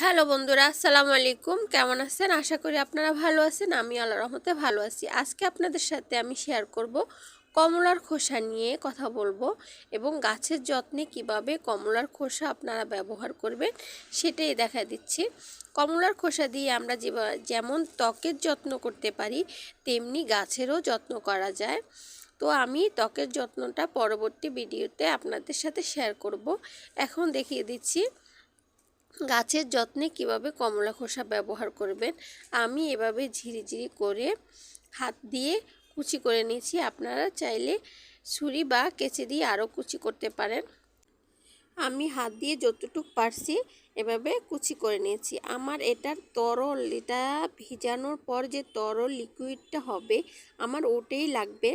Hello বন্ধুরা, আসসালামু আলাইকুম। কেমন আছেন? আশা করি আপনারা ভালো আছেন আমি আল্লাহ রহমতে ভালো আছি। আজকে আপনাদের সাথে আমি শেয়ার করব কমলার খোসা নিয়ে কথা বলব এবং গাছের যত্নে কীভাবে কমলার খোসা আপনারা ব্যবহার করবেন সেটাই দেখা দিচ্ছি। কমলার খোসা দিয়ে আমরা যেমন ত্বকের যত্ন করতে পারি, তেমনি গাছেরও যত্ন করা যায়। তো আমি ত্বকের যত্নটা পরবর্তী ভিডিওতে আপনাদের সাথে শেয়ার করব। এখন দেখিয়ে দিচ্ছি। গাছের যত্নে কীভাবে কমলা খোসা ব্যবহার করবেন, আমি এভাবে ঝিরিঝিরি করে হাত দিয়ে কুচি করে নিয়েছি। আপনারা চাইলে ছুরি বা কেচে দিয়ে আরও কুচি করতে পারেন। আমি হাত দিয়ে যতটুকু পারছি এভাবে কুচি করে নিয়েছি। আমার এটার তরল, এটা ভিজানোর পর যে তরল লিকুইডটা হবে, আমার ওটাই লাগবে।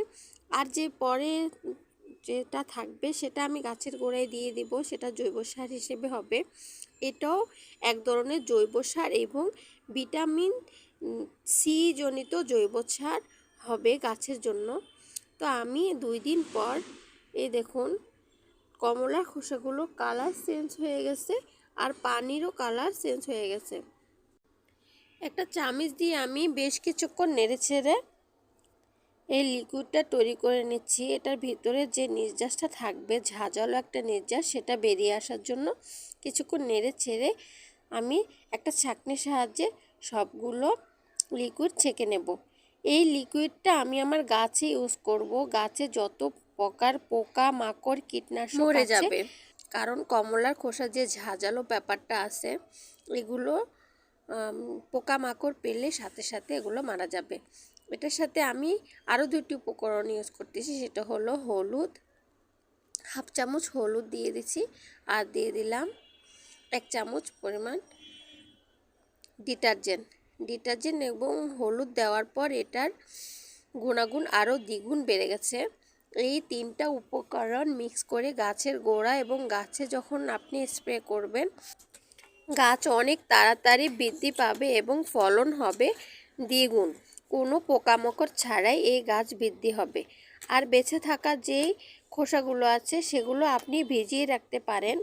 আর যে পরে যেটা থাকবে সেটা আমি গাছের গোড়ায় দিয়ে দিব, সেটা জৈব সার হিসেবে হবে। এটাও এক ধরনের জৈব সার এবং ভিটামিন সি জনিত জৈব সার হবে গাছের জন্য। তো আমি দুই দিন পর, এই দেখুন কমলার খোসাগুলো কালার চেঞ্জ হয়ে গেছে আর পানিরও কালার চেঞ্জ হয়ে গেছে। একটা চামিচ দিয়ে আমি বেশ কিছুক্ষণ নেড়ে ছেড়ে এই লিকুইডটা তৈরি করে নিচ্ছি। এটার ভিতরে যে নির্যাসটা থাকবে ঝাঁঝালো একটা নির্যাস সেটা বেরিয়ে আসার জন্য কিছুক্ষণ নেড়ে ছেড়ে আমি একটা ছাঁকনির সাহায্যে সবগুলো লিকুইড ছেঁকে নেব। এই লিকুইডটা আমি আমার গাছে ইউজ করব। গাছে যত প্রকার পোকা মাকড় কীটনাশক মরে যাবে। কারণ কমলার খোসা যে ঝাঁঝালো ব্যাপারটা আছে এগুলো পোকামাকড় পেলে সাথে সাথে এগুলো মারা যাবে। এটার সাথে আমি আরও দুটি উপকরণ ইউজ করতেছি, সেটা হলো হলুদ, হাফ চামচ হলুদ দিয়ে দিচ্ছি আর দিয়ে দিলাম এক চামচ পরিমাণ ডিটারজেন্ট। ডিটারজেন্ট এবং হলুদ দেওয়ার পর এটার গুণাগুণ আরও দ্বিগুণ বেড়ে গেছে। এই তিনটা উপকরণ মিক্স করে গাছের গোড়া এবং গাছে যখন আপনি স্প্রে করবেন গাছ অনেক তাড়াতাড়ি বৃদ্ধি পাবে এবং ফলন হবে দ্বিগুণ। কোনো পোকামাকড় ছাড়াই এই গাছ বৃদ্ধি হবে। আর বেঁচে থাকা যেই খোসাগুলো আছে সেগুলো আপনি ভিজিয়ে রাখতে পারেন।